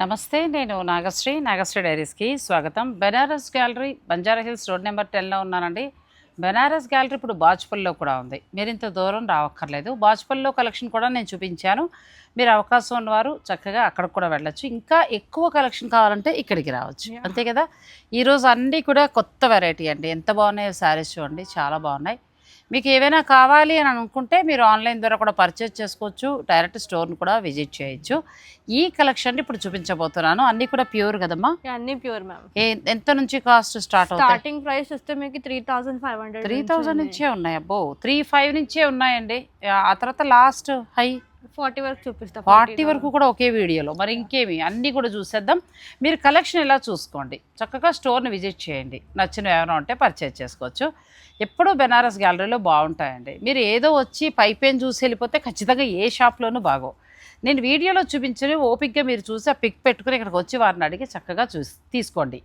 నమస్తే నేను నాగశ్రీ. నాగశ్రీ డైరీస్కి స్వాగతం. Banaras gallery Banjara hills road number టెన్లో ఉన్నానండి. బెనారస్ గ్యాలరీ ఇప్పుడు బాజ్పల్లిలో కూడా ఉంది. మీరు ఇంత దూరం రావక్కర్లేదు. బాజ్పల్లిలో కలెక్షన్ కూడా నేను చూపించాను. మీరు అవకాశం ఉన్నవారు చక్కగా అక్కడికి కూడా వెళ్ళొచ్చు. ఇంకా ఎక్కువ కలెక్షన్ కావాలంటే ఇక్కడికి రావచ్చు. అంతే కదా? ఈరోజు అన్నీ కూడా కొత్త వెరైటీ అండి. ఎంత బాగున్నాయో శారీస్ చూడండి. చాలా బాగున్నాయి. మీకు ఏవైనా కావాలి అని అనుకుంటే మీరు ఆన్లైన్ ద్వారా కూడా పర్చేజ్ చేసుకోవచ్చు డైరెక్ట్ స్టోర్ని కూడా విజిట్ చేయొచ్చు. ఈ కలెక్షన్ ఇప్పుడు చూపించబోతున్నాను. అన్నీ కూడా ప్యూర్ కదమ్మా? అన్ని ప్యూర్ మ్యామ్. ఎంత నుంచి కాస్ట్ స్టార్ట్ స్టార్టింగ్ ప్రైస్ వస్తే మీకు three thousand five hundred three thousand నుంచే ఉన్నాయి. అబ్బో త్రీ ఫైవ్ నుంచే ఉన్నాయండి. ఆ తర్వాత లాస్ట్ హై ఫార్టీ వరకు చూపిస్తా ఫార్టీ వరకు కూడా ఒకే వీడియోలో మరి ఇంకేమి అన్నీ కూడా చూసేద్దాం. మీరు కలెక్షన్ ఎలా చూసుకోండి? చక్కగా స్టోర్ని విజిట్ చేయండి. నచ్చినవి ఏమైనా ఉంటే పర్చేజ్ చేసుకోవచ్చు. ఎప్పుడూ బెనారస్ గ్యాలరీలో బాగుంటాయండి. మీరు ఏదో వచ్చి పైపేన్ చూసి వెళ్ళిపోతే ఖచ్చితంగా ఏ షాప్లోనూ బాగో నేను వీడియోలో చూపించిన ఓపిక్గా మీరు చూసి ఆ పిక్ పెట్టుకుని ఇక్కడికి వచ్చి వారిని అడిగి చక్కగా చూసి తీసుకోండి.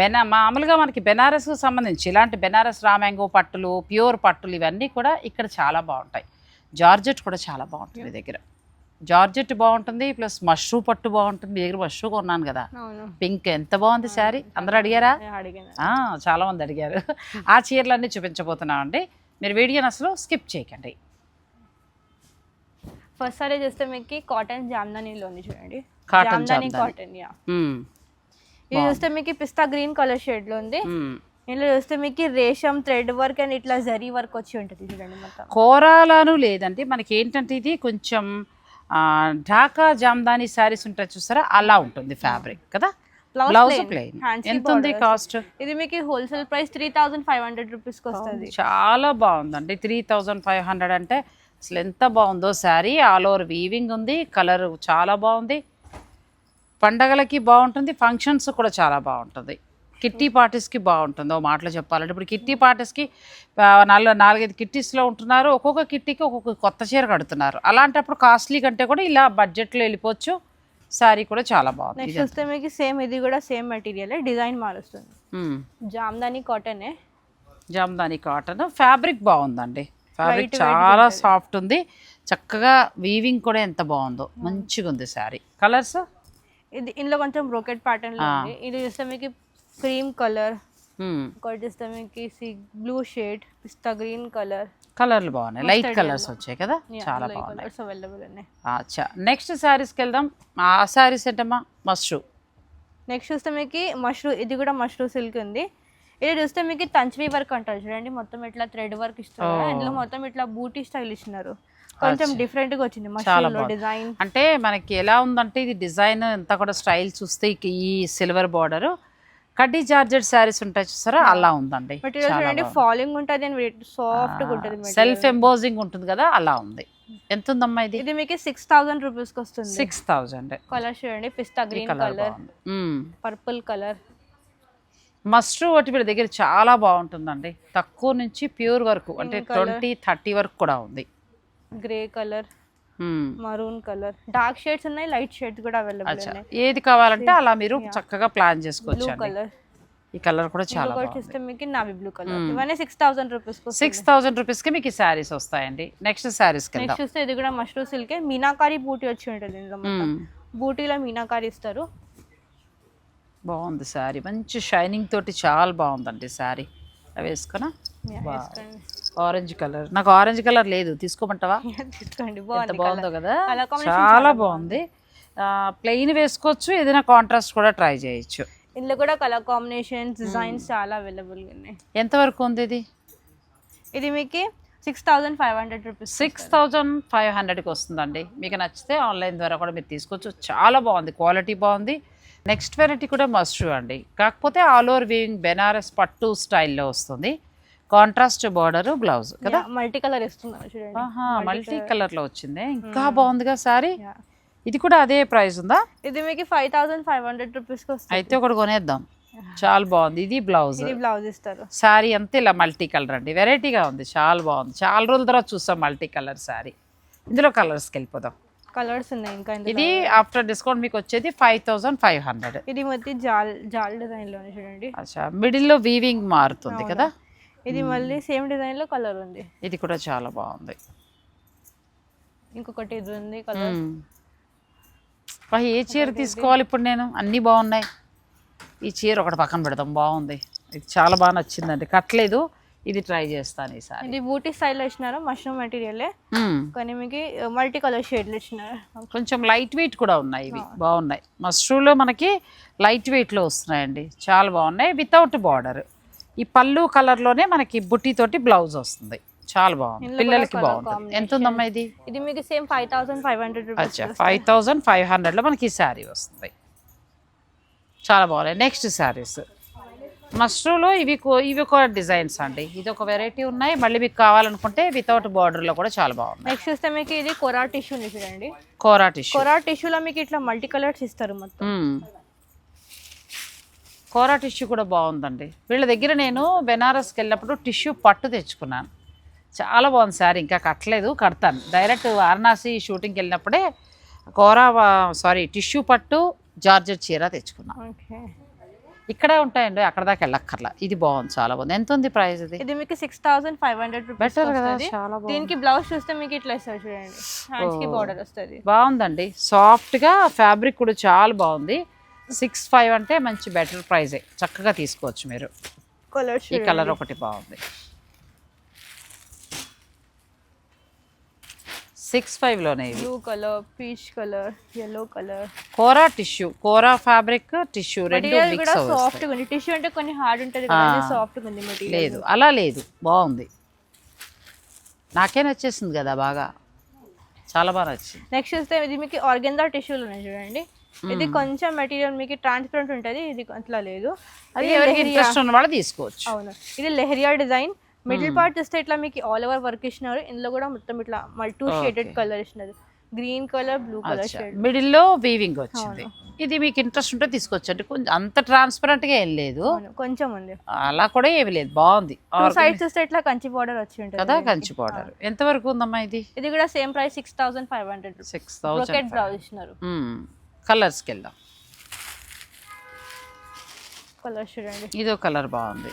బెనా మామూలుగా మనకి బెనారస్కు సంబంధించి ఇలాంటి బెనారస్ రామ్యాంగో పట్టులు ప్యూర్ పట్టులు ఇవన్నీ కూడా ఇక్కడ చాలా బాగుంటాయి. జార్జెట్ కూడా చాలా బాగుంటుంది మీ దగ్గర. జార్జెట్ బాగుంటుంది ప్లస్ మష్రూ పట్టు బాగుంటుంది. మీ దగ్గర మష్రూ కొన్నాను కదా. పింక్ ఎంత బాగుంది శారీ? అందరూ అడిగారా? చాలా మంది అడిగారు. ఆ చీరలన్నీ చూపించబోతున్నామండి. మీరు వీడియోని అసలు స్కిప్ చేయకండి. ఫస్ట్ సారీ చూస్తే మీకు కాటన్ జామ్దానీలో ఉంది చూడండి. కాటన్. Cotton yeah. ఇది చూస్తే మీకు పిస్తా గ్రీన్ కలర్ షేడ్లో ఉంది. ఇందులో చూస్తే మీకు రేషం థ్రెడ్ వర్క్ అండ్ ఇట్లా జరీ వర్క్ వచ్చి ఉంటుంది చూడండి మొత్తం. కోరాలను లేదండి. మనకి ఏంటంటే ఇది కొంచెం ఢాకా జామ్దాని శారీస్ ఉంటాయి చూసారా? అలా ఉంటుంది ఫ్యాబ్రిక్ కదా? బ్లౌజ్. ప్లెయిన్ ఎంత ఉంది. కాస్ట్ ఇది మీకు wholesale price three thousand five hundred రూపీస్కి వస్తుంది. చాలా బాగుందండి. త్రీ థౌజండ్ ఫైవ్ హండ్రెడ్ అంటే అసలు ఎంత బాగుందో శారీ. ఆల్ ఓవర్ వీవింగ్ ఉంది కలర్ చాలా బాగుంది. పండగలకి బాగుంటుంది ఫంక్షన్స్ కూడా చాలా బాగుంటుంది. కిట్టి పార్టీస్కి బాగుంటుంది. ఓ మాటలో చెప్పాలంటే ఇప్పుడు కిట్టి పార్టీస్కి నాలుగు నాలుగైదు కిట్టీస్లో ఉంటున్నారు. ఒక్కొక్క కిట్టీకి ఒక్కొక్క కొత్త చీర కడుతున్నారు. అలాంటప్పుడు కాస్ట్లీ కంటే కూడా ఇలా బడ్జెట్లో వెళ్ళిపోవచ్చు. శారీ కూడా చాలా బాగుంది. నెక్స్ట్ చూస్తే మీకు సేమ్ ఇది కూడా సేమ్ మెటీరియల్. డిజైన్ మారుస్తుంది. జామ్దానీ కాటనే. జామ్దాని కాటన్. ఫ్యాబ్రిక్ బాగుందండి. ఫ్యాబ్రిక్ చాలా సాఫ్ట్ ఉంది. చక్కగా వీవింగ్ కూడా ఎంత బాగుందో. మంచిగా ఉంది శారీ. కలర్స్ ఇది ఇందులో కొంచెం బ్రోకెట్ ప్యాటర్న్ ఇది చూస్తే మీకు క్రీమ్ కలర్ ఒకటి చూస్తే మీకు blue shade pista green colour. కలర్లు బాగున్నాయి. లైట్ కలర్స్ వచ్చాయి కదా? చాలా బాగున్నాయి. అవైలబుల్ ఉన్నాయి. అచ్చా. నెక్స్ట్ శారీస్కి వెళ్దాం. ఆ శారీస్ ఏంటమ్మా? మష్రూ నెక్స్ట్ చూస్తే మీకు మష్రూ ఇది కూడా మష్రూ సిల్క్ ఉంది. ఇది చూస్తే మీకు తంచవి వర్క్ అంటారు చూడండి. మొత్తం ఇట్లా థ్రెడ్ వర్క్ ఇస్తారు కదా. ఇందులో మొత్తం ఇట్లా బూటీ స్టైల్ ఇచ్చినారు. కొంచెం డిఫరెంట్గా వచ్చింది మష్రూలో డిజైన్ అంటే మనకి ఎలా ఉందంటే ఇది డిజైన్ అంతా కూడా స్టైల్ చూస్తే ఈ silver border khaddi georgette saris ఉంటాయి చూసారా? అలా ఉందండి. ఫాలింగ్ ఉంటుంది సాఫ్ట్ ఉంటుంది. సెల్ఫ్ ఎంబోజింగ్ ఉంటుంది కదా అలా ఉంది. ఎంత ఉందమ్మా ఇది? ఇది మీకు సిక్స్ థౌసండ్ రూపీస్కి వస్తుంది. సిక్స్ థౌజండ్ కలర్ చూడండి pista green colour. Purple colour mashru ఒకటి వీళ్ళ దగ్గర చాలా బాగుంటుందండి. తక్కువ నుంచి ప్యూర్ వరకు అంటే ట్వంటీ థర్టీ వరకు కూడా ఉంది. Grey colour. Maroon colour dark shades ఉన్నాయి లైట్ షేడ్స్ కూడా అవైలబుల్ ఉన్నాయి. ఏది కావాలంటే అలా మీరు చక్కగా ప్లాన్ చేసుకోవచ్చు కలర్ ఈ కలర్ కూడా చాలా చూస్తే మీకు నావీ బ్లూ కలర్ ఇవన్నీ six thousand rupees six thousand రూపీస్కి మీకు ఈ శారీస్ వస్తాయండి. నెక్స్ట్ వెళ్దాం. నెక్స్ట్ చూస్తే ఇది కూడా మష్రూ సిల్కే మీనాకారి బూటీ వచ్చి ఉంటుంది ఇందులో మ్మ్. బూటీలో మీనాకారి ఇస్తారు. బాగుంది శారీ మంచి షైనింగ్ తోటి చాలా బాగుందండి అవి వేసుకున్నా ఆరెంజ్ కలర్. నాకు ఆరెంజ్ కలర్ లేదు. తీసుకోమంటావా? తీసుకోండి. ఎంత బాగుంది బాగుందో కదా? చాలా బాగుంది. ప్లెయిన్ వేసుకోవచ్చు ఏదైనా కాంట్రాస్ట్ కూడా ట్రై చేయొచ్చు. ఇందులో కూడా కలర్ కాంబినేషన్స్ డిజైన్స్ చాలా అవైలబుల్ ఉన్నాయి. ఎంతవరకు ఉంది ఇది? ఇది మీకు six thousand five hundred rupees six thousand five హండ్రెడ్కి వస్తుందండి. మీకు నచ్చితే ఆన్లైన్ ద్వారా కూడా మీరు తీసుకోవచ్చు. చాలా బాగుంది. క్వాలిటీ బాగుంది. నెక్స్ట్ వెరైటీ కూడా మస్ట్రూ అండి. కాకపోతే ఆల్ ఓవర్ వీవింగ్ బెనారస్ పట్టు స్టైల్లో వస్తుంది. కాంట్రాస్ట్ బార్డర్ బ్లౌజ్ కదా? మల్టీ కలర్ ఆహా మల్టీ కలర్లో వచ్చింది. ఇంకా బాగుందిగా సారీ. ఇది కూడా అదే ప్రైస్ ఉందా? ఇది మీకు ఫైవ్ థౌసండ్ ఫైవ్ హండ్రెడ్ వస్తుంది. అయితే ఒకటి కొనేద్దాం. చాలా బాగుంది. ఇది బ్లౌజ్. ఇది బ్లౌజ్ ఇస్తారు. శారీ అంతా ఇలా మల్టీ కలర్ అండి వెరైటీగా ఉంది. చాలా బాగుంది. చాలా రోజుల తర్వాత చూస్తాం మల్టీ కలర్ శారీ ఇందులో కలర్స్కి వెళ్ళిపోదాం. కలర్స్ ఉన్నాయి ఇంకా ఇది ఆఫ్టర్ డిస్కౌంట్ మీకు వచ్చేది ఫైవ్ థౌజండ్ ఫైవ్ హండ్రెడ్ ఇది మొత్తం జాల్ జాల్ డిజైన్లోనే చూడండి. అచ్చా మిడిల్లో వీవింగ్ మారుతుంది కదా? ఇది మళ్ళీ సేమ్ డిజైన్లో కలర్ ఉంది. ఇది కూడా చాలా బాగుంది. ఇంకొకటి ఇది ఉంది కలర్. ఏ చీర తీసుకోవాలి ఇప్పుడు నేను? అన్నీ బాగున్నాయి. ఈ చీర ఒకటి పక్కన పెడదాం. బాగుంది. ఇది చాలా బాగా నచ్చిందండి. కట్టలేదు. ఇది ట్రై చేస్తాను ఈసారి. ఇది బూటీ స్టైల్లో ఇచ్చినారు. మష్రూమ్ మెటీరియలే. కానీ మీకు మల్టీ కలర్ షేడ్లు ఇచ్చినారు. కొంచెం లైట్ వెయిట్ కూడా ఉన్నాయి ఇవి. బాగున్నాయి. మష్రూలో మనకి లైట్ వెయిట్లో వస్తున్నాయండి. చాలా బాగున్నాయి. Without border. ఈ పళ్ళు కలర్లోనే మనకి బుట్టితోటి బ్లౌజ్ వస్తుంది. చాలా బాగుంది. పిల్లలకి బాగుంటుంది. ఎంత ఉందమ్మా ఇది? ఇది మీకు same five thousand five hundred అచ్చా ఫైవ్ థౌజండ్ ఫైవ్ హండ్రెడ్లో మనకి ఈ శారీ వస్తుంది. చాలా బాగున్నాయి. నెక్స్ట్ శారీస్ మష్రూలో ఇవి ఇవి ఒక డిజైన్స్ అండి. ఇది ఒక వెరైటీ ఉన్నాయి. మళ్ళీ మీకు కావాలనుకుంటే వితౌట్ బార్డర్లో కూడా చాలా బాగున్నాయి. నెక్స్ట్ చూస్తే మీకు ఇది కొరా టిష్యూ చూడండి. కోరా టిష్యూ కొరా టిష్యూలో మీకు ఇట్లా మల్టీ కలర్స్ ఇస్తారు మొత్తం. కోరా టిష్యూ కూడా బాగుందండి. వీళ్ళ దగ్గర నేను బెనారస్కి వెళ్ళినప్పుడు టిష్యూ పట్టు తెచ్చుకున్నాను. చాలా బాగుంది సార్ ఇంకా కట్టలేదు కడతాను. డైరెక్ట్ వారణాసి షూటింగ్కి వెళ్ళినప్పుడే కోరా సారీ టిష్యూ పట్టు జార్జెట్ చీర తెచ్చుకున్నాను ఓకే. ఇక్కడే ఉంటాయండి అక్కడ దాకా వెళ్ళక్కర్లా. ఇది బాగుంది చాలా బాగుంది. ఎంత ఉంది ప్రైస్ ఇది? ఇది మీకు six thousand five hundred rupees better కదా చాలా దీనికి బ్లౌజ్ చూస్తే మీకు ఇట్లా ఇస్తారు చూడండి. హ్యాండ్స్కి బార్డర్ వస్తుంది. బాగుందండి. సాఫ్ట్గా ఫ్యాబ్రిక్ కూడా చాలా బాగుంది. సిక్స్ ఫైవ్ అంటే మంచి బెటర్ ప్రైజే చక్కగా తీసుకోవచ్చు మీరు. కలర్స్ ఈ కలర్ ఒకటి బాగుంది. సిక్స్ ఫైవ్లోనే ఇవి blue colour peach colour yellow colour kora tissue kora fabric tissue రెండు మిక్స్ సాఫ్ట్ ఉంది. టిష్యూ అంటే కొన్ని హార్డ్ ఉంటుంది సాఫ్ట్ ఉంది మెటీరియల్ లేదు. అలా లేదు. బాగుంది. నాకే నచ్చేసింది కదా బాగా. చాలా బాగా నచ్చింది. నెక్స్ట్ చూస్తే ఇది మీకు ఆర్గెందా టిష్యూలు ఉన్నాయి చూడండి. ఇది కొంచెం మెటీరియల్ మీకు ట్రాన్స్పరెంట్ ఉంటుంది ఇది అట్లా లేదు. అది ఎవరికి ఇంట్రెస్ట్ ఉన్న వాళ్ళు తీసుకోవచ్చు. అవును. ఇది లెహరియా డిజైన్. మిడిల్ పార్ట్ చూస్తే ఇట్లా మీకు ఆల్ ఓవర్ వర్క్ ఇచ్చినారు. ఇందులో కూడా మొత్తం ఇట్లా మల్టీ షేడెడ్ కలర్ ఇచ్చినారు. Green colour blue colour shade మిడిల్లో వీవింగ్ వచ్చింది. ఇది మీకు ఇంట్రెస్ట్ ఉంటే తీసుకోవచ్చు. అంటే కొంచెం అంత ట్రాన్స్పరెంట్గా ఏం లేదు. కొంచెం ఉంది. అలా కూడా ఏమి లేదు. బాగుంది. టూ సైడ్స్ చూస్తే ఇట్లా కంచి బార్డర్ వచ్చి ఉంటుంది. కదా కంచి పౌడర్ ఎంతవరకు ఉందమ్మా ఇది? ఇది కూడా same price six thousand five hundred six blouse ఇచ్చినారు. కలర్స్కి వెళ్దాం కలర్ చూడండి. ఇదో కలర్ బాగుంది.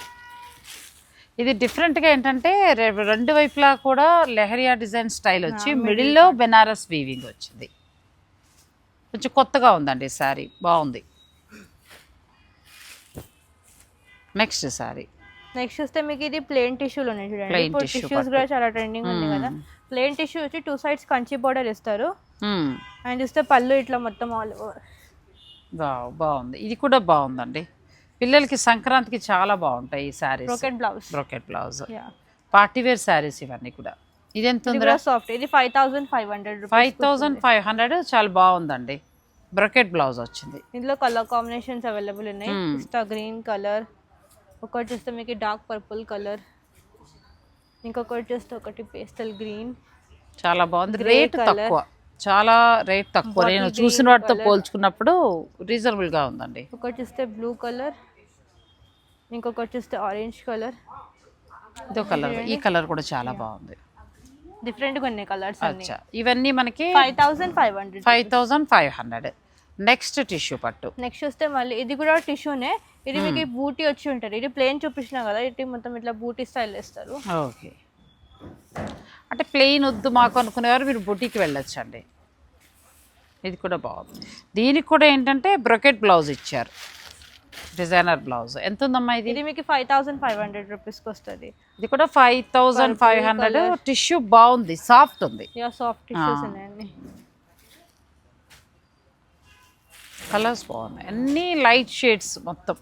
ఇది డిఫరెంట్గా ఏంటంటే రెండు వైపులా కూడా లెహరియా డిజైన్ స్టైల్ వచ్చి మిడిల్లో బెనారస్ వీవింగ్ వచ్చింది. కొంచెం కొత్తగా ఉందండి శారీ బాగుంది. నెక్స్ట్ శారీ నెక్స్ట్ చూస్తే మీకు ఇది ప్లేన్ టిష్యూలు ఉన్నాయి చూడండి. టిష్యూస్ కూడా చాలా ట్రెండింగ్ ఉంది కదా. ప్లేన్ టిష్యూ వచ్చి టూ సైడ్స్ కంచి బార్డర్ ఇస్తారు అండ్ చూస్తే పళ్ళు ఇట్లా మొత్తం ఆల్ ఓవర్ బాగుంది. ఇది కూడా బాగుందండి. పిల్లలకి సంక్రాంతికి చాలా బాగుంటాయి ఈ saris brocade blouse brocade blouse party wear saris ఇవన్నీ కూడా. ఇది ఎంత సాఫ్ట్ ఇది five thousand five hundred five thousand five hundred చాలా బాగుందండి. బ్రొకెట్ బ్లౌజ్ వచ్చింది. ఇందులో కలర్ కాంబినేషన్స్ అవైలబుల్ ఉన్నాయి. గ్రీన్ కలర్ ఒకటి చూస్తే మీకు డార్క్ పర్పుల్ కలర్ ఇంకొకటి చూస్తే ఒకటి పేస్టల్ గ్రీన్ చాలా బాగుంది. రేట్ తక్కువ. చాలా రేట్ తక్కువ. నేను చూసిన వాటితో పోల్చుకున్నప్పుడు రీజనబుల్గా ఉందండి. ఒకటి చూస్తే బ్లూ కలర్ ఇంకొకటి చూస్తే ఆరెంజ్ కలర్ ఇదో కలర్ ఈ కలర్ కూడా చాలా బాగుంది. డిఫరెంట్గా ఉన్నాయి కలర్స్ అచ్చా. ఇవన్నీ మనకి five thousand five hundred five thousand five hundred next tissue పట్టు. నెక్స్ట్ చూస్తే మళ్ళీ ఇది కూడా టిష్యూనే ఇది మీకు బూటీ వచ్చి ఉంటుంది. ఇది ప్లేన్ చూపించిన కదా ఇది మొత్తం ఇట్లా బూటీ స్టైల్ వేస్తారు. ఓకే. అంటే ప్లెయిన్ వద్దు మాకు అనుకునేవారు మీరు బుటీకి వెళ్ళొచ్చండి. ఇది కూడా బాగుంది. దీనికి కూడా ఏంటంటే బ్రొకెట్ బ్లౌజ్ ఇచ్చారు. డిజైనర్ బ్లౌజ్ ఎంత ఉందమ్మా ఇది? ఇది మీకు ఫైవ్ థౌసండ్ ఫైవ్ హండ్రెడ్ రూపీస్కి వస్తుంది. ఇది కూడా five thousand five hundred tissue బాగుంది సాఫ్ట్ ఉంది. సాఫ్ట్ టిష్యూస్ ఉన్నాయండి. కలర్స్ బాగున్నాయి. అన్నీ లైట్ షేడ్స్ మొత్తం.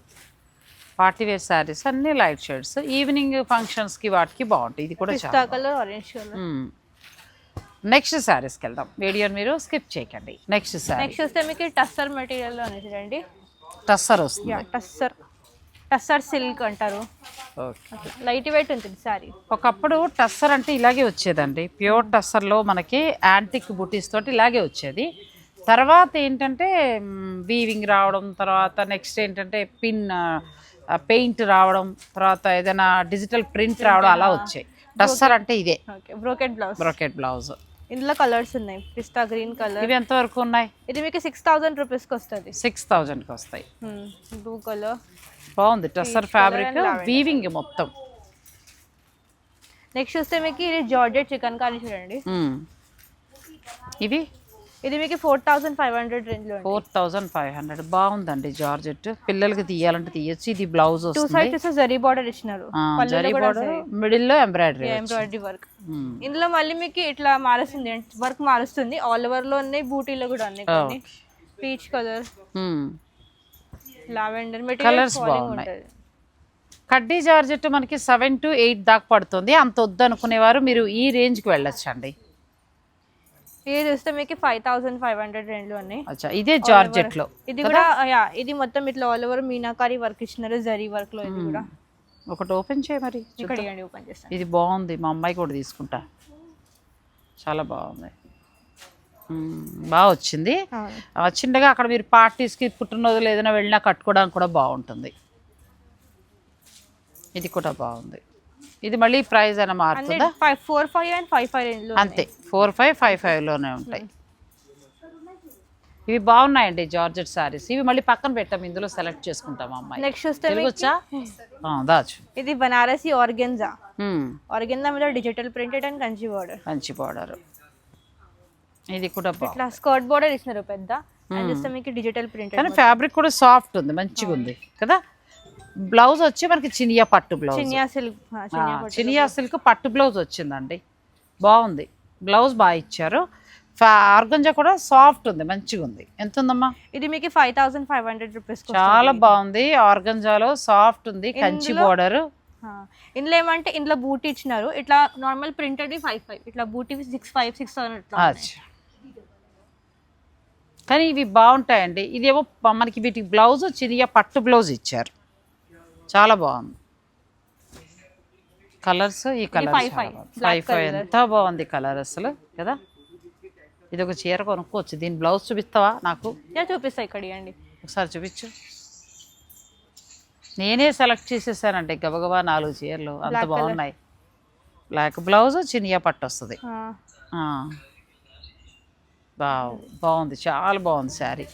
పార్టీ వేర్ శారీస్ అన్నీ లైట్ షేడ్స్. ఈవినింగ్ ఫంక్షన్స్కి వాటికి బాగుంటాయి. ఇది కూడా పిస్తా చాలా కలర్ ఆరెంజ్ కలర్. నెక్స్ట్ శారీస్కి వెళ్దాం. వీడియోని మీరు స్కిప్ చేయకండి. నెక్స్ట్ శారీ. నెక్స్ట్ చూస్తే మీకు టస్సర్ మెటీరియల్ అని చూడండి టస్సర్ వస్తుంది. టస్సర్. టస్సర్ సిల్క్ అంటారు. ఓకే. లైట్ వెయిట్ ఉంటుంది సారీ ఒకప్పుడు టస్సర్ అంటే ఇలాగే వచ్చేదండి. ప్యూర్ టస్సర్లో మనకి యాంటిక్ బుటీస్ తోటి ఇలాగే వచ్చేది. తర్వాత ఏంటంటే వీవింగ్ రావడం తర్వాత నెక్స్ట్ ఏంటంటే పిన్ పెయింట్ రావడం తర్వాత ఏదైనా డిజిటల్ ప్రింట్ రావడం అలా వచ్చాయి. టస్సర్ అంటే ఇదే. Okay brocade blouse brocade blouse ఇందులో కలర్స్ ఉన్నాయి. పిస్తా గ్రీన్ కలర్ ఇవి ఎంతవరకు ఉన్నాయి? ఇది మీకు సిక్స్ థౌసండ్ రూపీస్కి వస్తుంది. సిక్స్ థౌజండ్కి వస్తాయి. బ్లూ కలర్ బాగుంది. టస్సర్ ఫ్యాబ్రిక్ వీవింగ్ మొత్తం. నెక్స్ట్ చూస్తే మీకు ఇది జార్జెట్ చికెన్ కానీ చూడండి. మ్మ్. ఇవి? ఇది మీకు ఫోర్ థౌసండ్ ఫైవ్ హండ్రెడ్ రేంజ్లో ఫోర్ థౌజండ్ ఫైవ్ హండ్రెడ్. బాగుందండి జార్జెట్. పిల్లలకి తీయాలంటే తీయొచ్చు. ఇది blouse two sides zari border ఇచ్చినారు. జరీ బార్డర్ మిడిల్లో ఎంబ్రాయిడరీ ఎంబ్రాయిడరీ వర్క్. ఇందులో మళ్ళీ మీకు ఇట్లా మారుస్తుంది వర్క్ మారుస్తుంది. ఆల్ ఓవర్లో ఉన్నాయి బూటీలో కూడా ఉన్నాయి పీచ్ కలర్ లావెండర్ మెటీరియల్ బాగున్నాయి. కడ్డీ జార్జెట్ మనకి సెవెన్ టు ఎయిట్ దాకా పడుతుంది. అంత వద్దు అనుకునేవారు మీరు ఈ రేంజ్కి వెళ్ళొచ్చండి. ఇది చూస్తే మీకు ఫైవ్ థౌసండ్ ఫైవ్ హండ్రెడ్లో ఉన్నాయి అచ్చా ఇదే జార్జెట్లో ఇది కూడా యా ఇది మొత్తం ఇట్లా ఆల్ ఓవర్ మీనాకారి వర్క్ ఇచ్చినారు జరీ వర్క్లో ఇది కూడా. ఒకటి ఓపెన్ చేయ మరి ఇక్కడ ఓపెన్ చేస్తాను. ఇది బాగుంది మా అమ్మాయి కూడా తీసుకుంటా. చాలా బాగుంది. బాగా వచ్చింది. చిన్నగా అక్కడ మీరు పార్టీస్కి పుట్టినరోజులు ఏదైనా వెళ్ళినా కట్టుకోవడానికి కూడా బాగుంటుంది. ఇది కూడా బాగుంది. ఇది మళ్ళీ ప్రైస్ అన్ని మారుతుందా four five and five five అంతే ఫోర్ ఫైవ్ ఫైవ్ ఫైవ్లోనే ఉంటాయి. ఇవి బాగున్నాయండి జార్జెట్ సారీస్. ఇవి మళ్ళీ పక్కన పెట్టాం ఇందులో సెలెక్ట్ చేసుకుంటాం అమ్మాయి నెక్స్ట్ దాచు ఇది బనారసి ఆర్గెన్జా. మ్మ్. ఆర్గెన్జా మీద digital printed and Kanchi border. మంచి బార్డర్. ఇది కూడా ఇట్లా స్కర్ట్ బార్డర్ ఇస్తున్నారు పెద్ద. అండ్ చూస్తే మీకు డిజిటల్ ప్రింటెడ్ కానీ ఫ్యాబ్రిక్ కూడా సాఫ్ట్ ఉంది మంచిగా ఉంది కదా? బ్లౌజ్ వచ్చి మనకి చినియా పట్టు blouse. Chiniya silk chiniya silk పట్టు బ్లౌజ్ వచ్చిందండి. బాగుంది. బ్లౌజ్ బాగా ఇచ్చారు. ఆర్గంజా కూడా సాఫ్ట్ ఉంది మంచిగా ఉంది. ఎంత ఉందమ్మా? ఇది మీకు five thousand five hundred rupees చాలా బాగుంది. ఆర్గంజాలో సాఫ్ట్ ఉంది కంచి బోర్డర్ ఇందులో ఏమంటే ఇందులో బూటీ ఇచ్చినారు. ఇట్లా నార్మల్ ప్రింటెడ్ ఫైవ్ ఫైవ్ ఇట్లా బూటీ సిక్స్ ఫైవ్ సిక్స్. కానీ ఇవి బాగుంటాయండి. ఇదేమో మనకి వీటికి బ్లౌజ్ చినియా పట్టు బ్లౌజ్ ఇచ్చారు. చాలా బాగుంది. కలర్స్ ఈ కలర్ ఫైవ్ ఫైవ్ ఎంత బాగుంది కలర్ అసలు కదా? ఇది ఒక చీర కొనుక్కోవచ్చు. దీని బ్లౌజ్ చూపిస్తావా నాకు? చూపిస్తా ఇక్కడ ఒకసారి చూపించు. నేనే సెలెక్ట్ చేసేసానండి. గబగబా నాలుగు చీరలు. అంత బాగున్నాయి. బ్లాక్ బ్లౌజ్ చినియా పట్టు వస్తుంది. బావ్ బాగుంది. చాలా బాగుంది శారీ.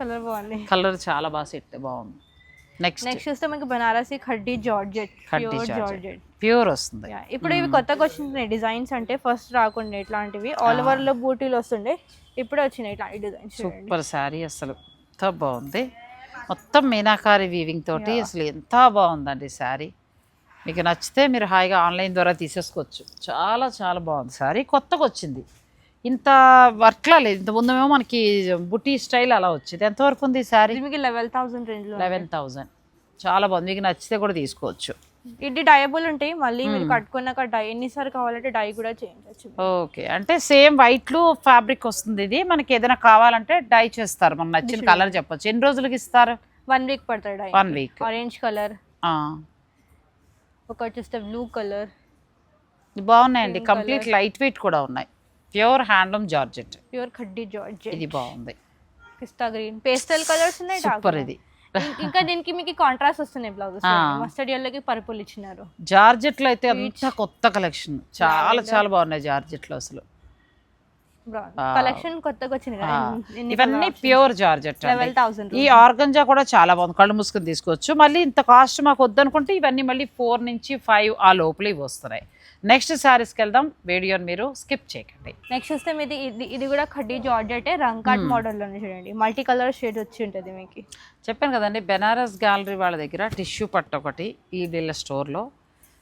కలర్ బాగుంది. కలర్ చాలా బాగా సెట్ బాగుంది. నెక్స్ట్ నెక్స్ట్ చూస్తే మీకు Banarasi khaddi georgette khaddi pure georgette. Georgette. Pure వస్తుంది. ఇప్పుడు ఇవి కొత్తగా వచ్చినాయి డిజైన్స్ అంటే ఫస్ట్ రాకుండా ఇట్లాంటివి. ఆల్ ఓవర్లో బూటీలు వస్తుండే. ఇప్పుడు వచ్చినాయి ఇట్లాంటి డిజైన్స్ సూపర్ శారీ అసలు. ఎంత బాగుంది. మొత్తం మీనాకారి వీవింగ్ తోటి అసలు ఎంత బాగుందండి శారీ మీకు నచ్చితే మీరు హాయిగా ఆన్లైన్ ద్వారా తీసేసుకోవచ్చు. చాలా చాలా బాగుంది. శారీ కొత్తగా వచ్చింది. ఇంత వర్క్లా లేదు. ఇంత ముందేమో మనకి బుటీ స్టైల్ అలా వచ్చింది. ఎంతవరకు ఉంది ఇది మీకు లెవెల్ థౌసండ్ రేంజ్లో లెవెన్ థౌజండ్ చాలా బాగుంది. మీకు నచ్చితే కూడా తీసుకోవచ్చు. ఇది డయబుల్ ఉంటాయి. మళ్ళీ మీరు కట్టుకున్నాక డై ఎన్నిసార్లు కావాలంటే డై కూడా చేయించవచ్చు ఓకే. అంటే సేమ్ వైట్లు ఫ్యాబ్రిక్ వస్తుంది ఇది. మనకి ఏదైనా కావాలంటే డై చేస్తారు. మనకు నచ్చిన కలర్ చెప్పొచ్చు. ఎన్ని రోజులకి ఇస్తారు? వన్ వీక్ పడుతుంది dye. One week orange colour. ఒకటి చూస్తే బ్లూ కలర్. బాగున్నాయండి. కంప్లీట్ లైట్ వెయిట్ కూడా ఉన్నాయి. Pure handloom georgette. Pure khaddi georgette. ఇది బాగుంది. పిస్తా గ్రీన్. పేస్టల్ కలర్స్ ఉన్నాయి సూపర్ ఇది. ఇంకా దీనికి మీకు కాంట్రాస్ట్ వస్తున్నాయి బ్లౌజెస్. మస్టర్డ్ ఎల్లోకి పర్పుల్ ఇచ్చినారు. జార్జెట్లో అయితే అంత కొత్త కలెక్షన్ చాలా చాలా బాగున్నాయి జార్జెట్లో అసలు. కలెక్షన్ కొత్తగా వచ్చింది ఇవన్నీ ప్యూర్ జార్జెట్ ఈ ఆర్గంజా కూడా చాలా బాగుంది. కళ్ళు మూసుకొని తీసుకోవచ్చు. మళ్ళీ ఇంత కాస్ట్ మాకు వద్దనుకుంటే ఇవన్నీ మళ్ళీ ఫోర్ నుంచి ఫైవ్ ఆ లోపల ఇవి వస్తున్నాయి. నెక్స్ట్ శారీస్కి వెళ్దాం. వీడియోని మీరు స్కిప్ చేయకండి. నెక్స్ట్ చూస్తే మీది ఇది ఇది కూడా ఖడ్డీ జార్జెట్ రంకాట్ మోడల్లో చూడండి. మల్టీ కలర్ షేడ్ వచ్చి ఉంటుంది మీకు. చెప్పాను కదండి బెనారస్ గ్యాలరీ వాళ్ళ దగ్గర టిష్యూ పట్టు ఒకటి ఈ వీళ్ళ స్టోర్లో.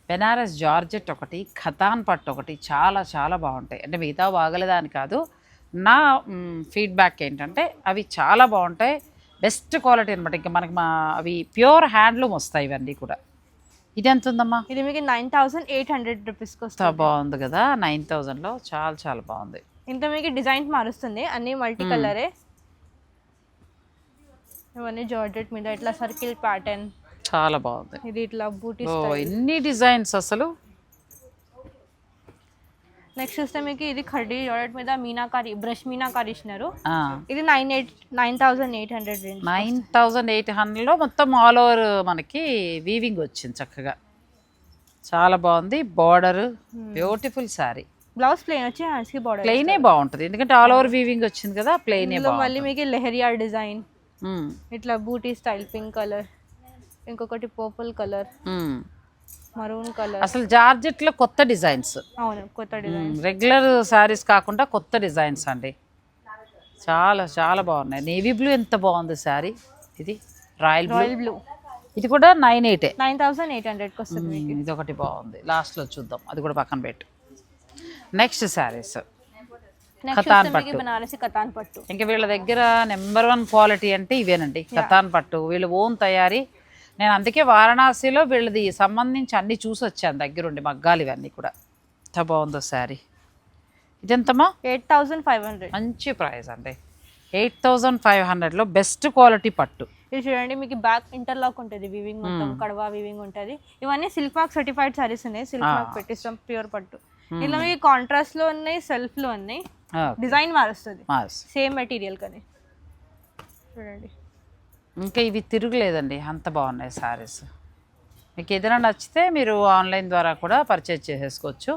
బెనారస్ జార్జెట్ ఒకటి ఖతాన్ పట్టు ఒకటి చాలా చాలా బాగుంటాయి. అంటే మిగతా బాగలేదని కాదు. నా ఫీడ్బ్యాక్ ఏంటంటే అవి చాలా బాగుంటాయి. బెస్ట్ క్వాలిటీ అనమాట ఇంకా మనకి మా అవి ప్యూర్ హ్యాండ్లూమ్ వస్తాయి ఇవన్నీ కూడా. ఇది ఎంత ఉందమ్మా ఇది మీకు నైన్ థౌసండ్ ఎయిట్ హండ్రెడ్ రూపీస్కి వస్తుంది. బాగుంది కదా నైన్ థౌజండ్లో చాలా చాలా బాగుంది. ఇంత మీకు డిజైన్స్ మారుస్తుంది అన్ని మల్టీ కలరే. ఇవన్నీ జార్జెట్ మీద ఇట్లా సర్కిల్ ప్యాటర్న్. చాలా బాగుంది. ఇది ఇట్లా బూటీ ఎన్ని డిజైన్స్ అసలు? నెక్స్ట్ చూస్తే మీకు ఇది ఖడ్డీ జార్జెట్ మీద మీనాకారి బ్రష్ మీనాకారి ఇచ్చినారు. ఇది nine eight nine thousand eight hundred nine thousand eight హండ్రెడ్లో మొత్తం ఆల్ ఓవర్ మనకి వీవింగ్ వచ్చింది చక్కగా. చాలా బాగుంది. Border beautiful sari blouse plain వచ్చి హ్యాండ్స్కి బార్డర్ ప్లెయినే బాగుంటుంది. ఎందుకంటే ఆల్ ఓవర్ వీవింగ్ వచ్చింది కదా ప్లెయినే మళ్ళీ మీకు లెహరియా డిజైన్. బాగుంది ఇట్లా బూటీ స్టైల్ పింక్ కలర్ ఇంకొకటి పర్పుల్ కలర్ మరూన్ కలర్ అసలు జార్జెట్లో కొత్త డిజైన్స్. అవును కొత్త డిజైన్ రెగ్యులర్ శారీస్ కాకుండా కొత్త డిజైన్స్ అండి. చాలా చాలా బాగున్నాయి. నేవీ బ్లూ ఎంత బాగుంది శారీ ఇది రాయల్ రాయల్ బ్లూ ఇది కూడా నైన్ ఎయిటే నైన్ థౌసండ్ ఎయిట్ హండ్రెడ్కి వస్తుంది ఇది ఒకటి బాగుంది. లాస్ట్లో చూద్దాం. అది కూడా పక్కన పెట్టు. నెక్స్ట్ శారీస్ మీకు పట్టు. బనారసి కతాన్ పట్టు. ఇంకా వీళ్ళ దగ్గర నెంబర్ వన్ క్వాలిటీ అంటే ఇవేనండి. కతాన్ పట్టు. వీళ్ళు ఓన్ తయారీ నేను అందుకే వారణాసిలో వీళ్ళది సంబంధించి అన్ని చూసి వచ్చాను దగ్గరుండి మగ్గాలు ఇవన్నీ కూడా. ఎంత బాగుందో sari. ఇదెంతమ్మా? Eight thousand five hundred. మంచి ప్రైస్ అండి. ఎయిట్ థౌజండ్ ఫైవ్ హండ్రెడ్లో బెస్ట్ క్వాలిటీ పట్టు. ఇది చూడండి మీకు బ్యాక్ ఇంటర్లాక్ ఉంటుంది వివింగ్ మొత్తం కడవా వివింగ్ ఉంటుంది. ఇవన్నీ సిల్క్ మార్క్ సర్టిఫైడ్ సారీస్ ఉన్నాయి సిల్క్ మార్క్ పెట్టిస్తాం ప్యూర్ పట్టు. ఇలా మీకు కాంట్రాస్ట్లో ఉన్నాయి సెల్ఫ్లో ఉన్నాయి. డిజైన్ మారుస్తుంది. సేమ్ మెటీరియల్ కానీ. చూడండి. ఇంకా ఇవి తిరుగులేదండి. అంత బాగున్నాయి శారీస్ మీకు ఏదైనా నచ్చితే మీరు ఆన్లైన్ ద్వారా కూడా పర్చేజ్ చేసేసుకోవచ్చు.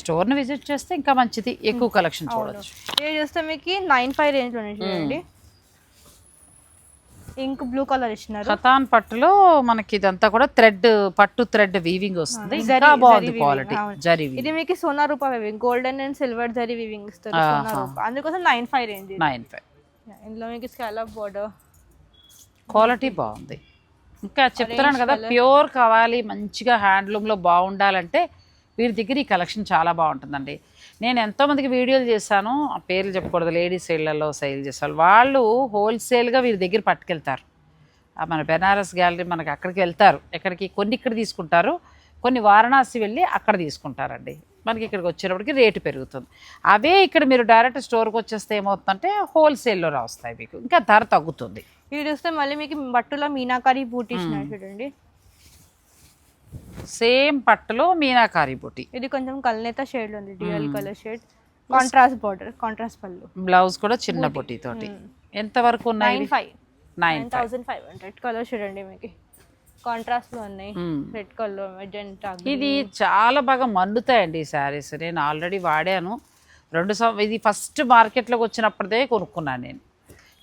స్టోర్ని విజిట్ చేస్తే ఇంకా మంచిది. ఎక్కువ కలెక్షన్ చూడొచ్చు. ఇది చూస్తే మీకు నైన్ ఫైవ్ రేంజ్లో చూడండి. ఇంక్ బ్లూ కలర్ ఇచ్చినారు. ఖతాన్ పట్టులో మనకి ఇదంతా కూడా థ్రెడ్ పట్టు థ్రెడ్ వీవింగ్ వస్తుంది. ఇంకా బాగుంది క్వాలిటీ. జరీ ఇది మీకు సోనా రూపా weaving golden and silver zari weaving ఇస్తారు. అందుకోసం nine five range nine five. ఇందులో మీకు స్కాలప్ బోర్డర్ క్వాలిటీ బాగుంది. ఇంకా చెప్తున్నాను కదా ప్యూర్ కావాలి మంచిగా హ్యాండ్లూమ్లో బాగుండాలంటే వీరి దగ్గర ఈ కలెక్షన్ చాలా బాగుంటుందండి. నేను ఎంతోమందికి వీడియోలు చేశాను ఆ పేర్లు చెప్పకూడదు లేడీస్ సైడ్లలో సేల్ చేస్తారు వాళ్ళు హోల్సేల్గా వీరి దగ్గర పట్టుకెళ్తారు. మన బెనారస్ గ్యాలరీ మనకి అక్కడికి వెళ్తారు. ఎక్కడికి? కొన్ని ఇక్కడ తీసుకుంటారు కొన్ని వారణాసి వెళ్ళి అక్కడ తీసుకుంటారండి. మనకి ఇక్కడికి వచ్చేటప్పటికి రేటు పెరుగుతుంది. అవే ఇక్కడ మీరు డైరెక్ట్ స్టోర్కి వచ్చేస్తే ఏమవుతుందంటే హోల్సేల్లో రాస్తాయి మీకు. ఇంకా ధర తగ్గుతుంది. ఇది చూస్తే మళ్ళీ మీకు బట్టులో మీనాకారి బూట్ ఇచ్చినారు చూడండి. సేమ్ పట్టులో మీనాకారి బుటి. ఇది కొంచెం కల్నేత షేడ్ ఉంది dual colour shade. Contrast border contrast పళ్ళు. బ్లౌజ్ కూడా చిన్న బుట్టి తోటి. ఎంత వరకు ఉన్నాయి nine five. Nine thousand five hundred colour చూడండి మీకు. కాంట్రాస్ట్లో ఉన్నాయి రెడ్ కలర్ మెజెంటా ఇది చాలా బాగా మండుతాయండి ఈ శారీస్. నేను ఆల్రెడీ వాడాను. రెండు ఇది ఫస్ట్ మార్కెట్లోకి వచ్చినప్పుడే కొనుక్కున్నాను నేను.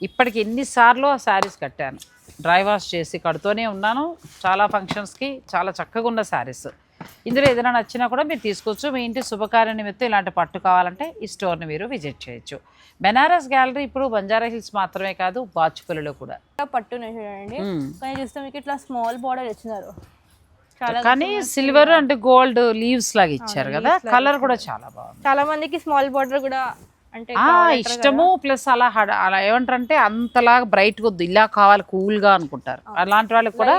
ఇప్పటికి ఎన్నిసార్లు ఆ శారీస్ కట్టాను. డ్రై వాష్ చేసి కడుతూనే ఉన్నాను. చాలా ఫంక్షన్స్కి చాలా చక్కగా ఉన్న శారీస్. ఇందులో ఏదైనా నచ్చినా కూడా మీరు తీసుకోవచ్చు. మీ ఇంటి శుభకార్య నిమిత్తం ఇలాంటి పట్టు కావాలంటే ఈ స్టోర్ని మీరు విజిట్ చేయొచ్చు. బెనారస్ గ్యాలరీ ఇప్పుడు బంజారా హిల్స్ మాత్రమే కాదు బాచుపల్లిలో కూడా. పట్టున్నాయి చూడండి. కానీ చూస్తే మీకు ఇట్లా స్మాల్ బార్డర్ ఇచ్చినారు. కానీ సిల్వర్ అండ్ గోల్డ్ లీవ్స్ లాగా ఇచ్చారు కదా. కలర్ కూడా చాలా బాగుంది. చాలా మందికి స్మాల్ బార్డర్ కూడా అంటే ఇష్టము ప్లస్ అలా అలా ఏమంటారంటే అంతలాగా బ్రైట్ వద్దు ఇలా కావాలి కూల్గా అనుకుంటారు. అలాంటి వాళ్ళకి కూడా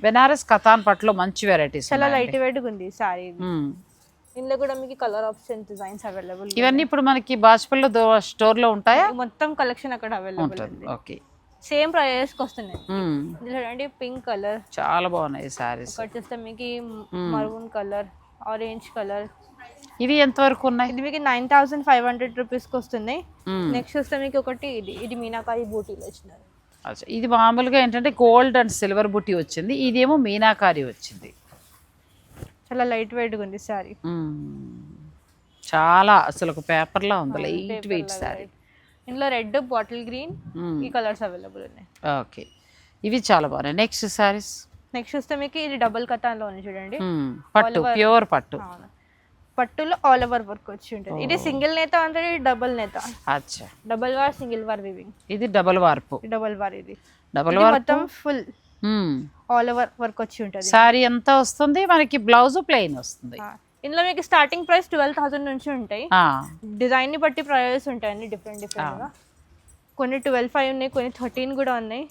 బెనారస్ కథాన్ పట్టులో మంచి వెరైటీస్ చాలా లైట్ వెయిట్ ఉంది సారీ ఇందులో కూడా మీకు కలర్ ఆప్షన్ డిజైన్స్ అవైలబుల్ ఇవన్నీ ఇప్పుడు మనకి దో- store లో ఉంటాయా మొత్తం కలెక్షన్ అక్కడ అవైలబుల్ ఉంది. ఓకే. సేమ్ ప్రైస్కి వస్తున్నాయి. చూడండి పింక్ కలర్ చాలా బాగున్నాయి సారీస్ ఒకటి చూస్తే మీకు మరూన్ కలర్ ఆరెంజ్ కలర్ ఇవి ఎంతవరకు ఉన్నాయి? ఇది మీకు నైన్ థౌసండ్ ఫైవ్ హండ్రెడ్ రూపీస్కి వస్తుంది. నెక్స్ట్ చూస్తే మీకు ఒకటి ఇది. ఇది మీనాకారి బూటీలో వచ్చినారు అచ్చా, ఇది మామూలుగా ఏంటంటే గోల్డ్ అండ్ సిల్వర్ బుట్టి వచ్చింది. ఇదేమో మీనాకారి వచ్చింది. చాలా లైట్ వెయిట్గా ఉంది సారీ. చాలా అసలు ఒక పేపర్లా ఉంది. లైట్ వెయిట్ సారీ ఇందులో రెడ్ బాటిల్ గ్రీన్. ఈ కలర్స్ అవైలబుల్ ఉన్నాయి. ఓకే. ఇవి చాలా బాగున్నాయి. నెక్స్ట్ సారీస్ నెక్స్ట్ చూస్తే మీకు ఇది డబుల్ కథాన్లో ఉంది చూడండి. పట్టు ప్యూర్ పట్టు. పట్టులో ఆల్ ఓవర్ వర్క్ వచ్చి ఉంటుంది. ఇది సింగిల్ నేత అంటే డబుల్ నేత. అచ్చా. Double warp single warp weaving ఇది డబల్ వార్పు డబుల్ వార్ ఇది. డబల్ వార్పు మొత్తం ఫుల్ ఆల్ ఓవర్ వర్క్ వచ్చి ఉంటుంది. సారీ ఎంత వస్తుంది? మనకి బ్లౌజ్ ప్లెయిన్ వస్తుంది. ఇందులో మీకు స్టార్టింగ్ ప్రైస్ ట్వెల్వ్ థౌసండ్ నుంచి ఉంటాయి. ఆ, డిజైన్ని బట్టి ప్రైస్ ఉంటాయండి డిఫరెంట్ డిఫరెంట్గా. కొన్ని ట్వెల్వ్ ఫైవ్ ఉన్నాయి కొన్ని థర్టీన్ కూడా ఉన్నాయి.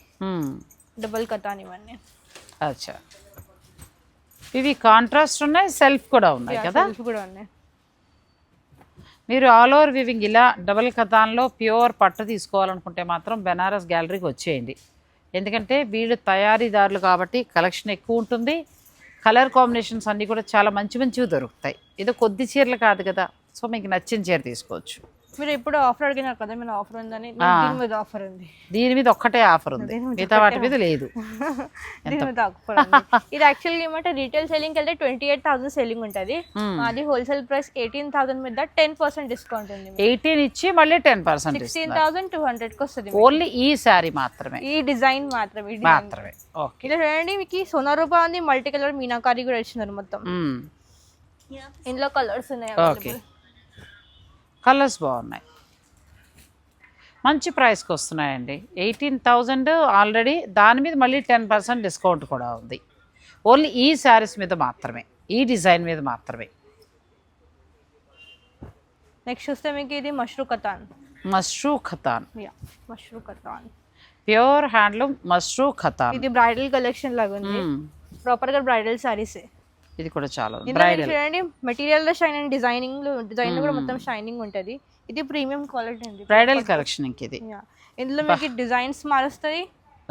డబుల్ కథాన్ ఇవన్నీ. అచ్చా. ఇవి కాంట్రాస్ట్ ఉన్నాయి సెల్ఫ్ కూడా ఉన్నాయి కదా? సెల్ఫ్ కూడా ఉన్నాయి. మీరు ఆల్ ఓవర్ వివింగ్ ఇలా డబల్ కథాన్లో ప్యూర్ పట్టు తీసుకోవాలనుకుంటే మాత్రం బెనారస్ గ్యాలరీకి వచ్చేయండి. ఎందుకంటే వీళ్ళు తయారీదారులు కాబట్టి కలెక్షన్ ఎక్కువ ఉంటుంది. కలర్ కాంబినేషన్స్ అన్నీ కూడా చాలా మంచి మంచివి దొరుకుతాయి. ఏదో కొద్ది చీరలు కాదు కదా సో మీకు నచ్చిన చీర తీసుకోవచ్చు. మీరు ఇప్పుడు ఆఫర్ అడిగినారు కదా మీరు ఆఫర్ ఉందని. దీని మీద ఆఫర్ ఉంది. దీని మీద ఒక్కటే ఆఫర్ ఉంది. మిగతా వాటి మీద లేదు. దీని మీద ఆఫర్ ఉంది. ఇది యాక్చువల్గా ఏమంటే రీటైల్ సెల్లింగ్ వెళ్తే ట్వంటీ ఎయిట్ థౌసండ్ సెల్లింగ్ ఉంటుంది. మాది హోల్సేల్ ప్రైస్ ఎయిటీన్ థౌసండ్ మీద టెన్ పర్సెంట్ డిస్కౌంట్ ఉంది ఎయిటీన్ ఇచ్చి మళ్ళీ ten percent sixteen thousand two హండ్రెడ్కి వస్తుంది ఓన్లీ ఈ శారీ మాత్రమే. ఈ డిజైన్ మాత్రమే మాత్రమే. ఓకే. ఇలా చూడండి మీకు సోనా రూపా ఉంది మల్టీ కలర్ మీనాకారి కూడా ఇచ్చినారు మొత్తం. ఇందులో కలర్స్ ఉన్నాయి ఓకే. కలర్స్ బాగున్నాయి. మంచి ప్రైస్కి వస్తున్నాయండి. ఎయిటీన్ థౌజండ్ ఆల్రెడీ దాని మీద మళ్ళీ టెన్ పర్సెంట్ డిస్కౌంట్ కూడా ఉంది. ఓన్లీ ఈ శారీస్ మీద మాత్రమే. ఈ డిజైన్ మీద మాత్రమే. నెక్స్ట్ చూస్తే మీకు ఇది mashru katan mashru katan yeah mashru katan pure handloom mashru katan ఇది బ్రైడల్ కలెక్షన్ లాగా ఉంది మ్మ్. ప్రాపర్గా బ్రైడల్ సారీస్ ఇది కూడా చాలా చూడండి మెటీరియల్లో షైన్ అండ్ డిజైనింగ్ డిజైన్ కూడా మొత్తం షైనింగ్ ఉంటది. ఇది ప్రీమియం క్వాలిటీ ఉంది బ్రైడల్ కలెక్షన్ ఇంక ఇది. ఇందులో మీకు డిజైన్స్ మారుస్తాయి.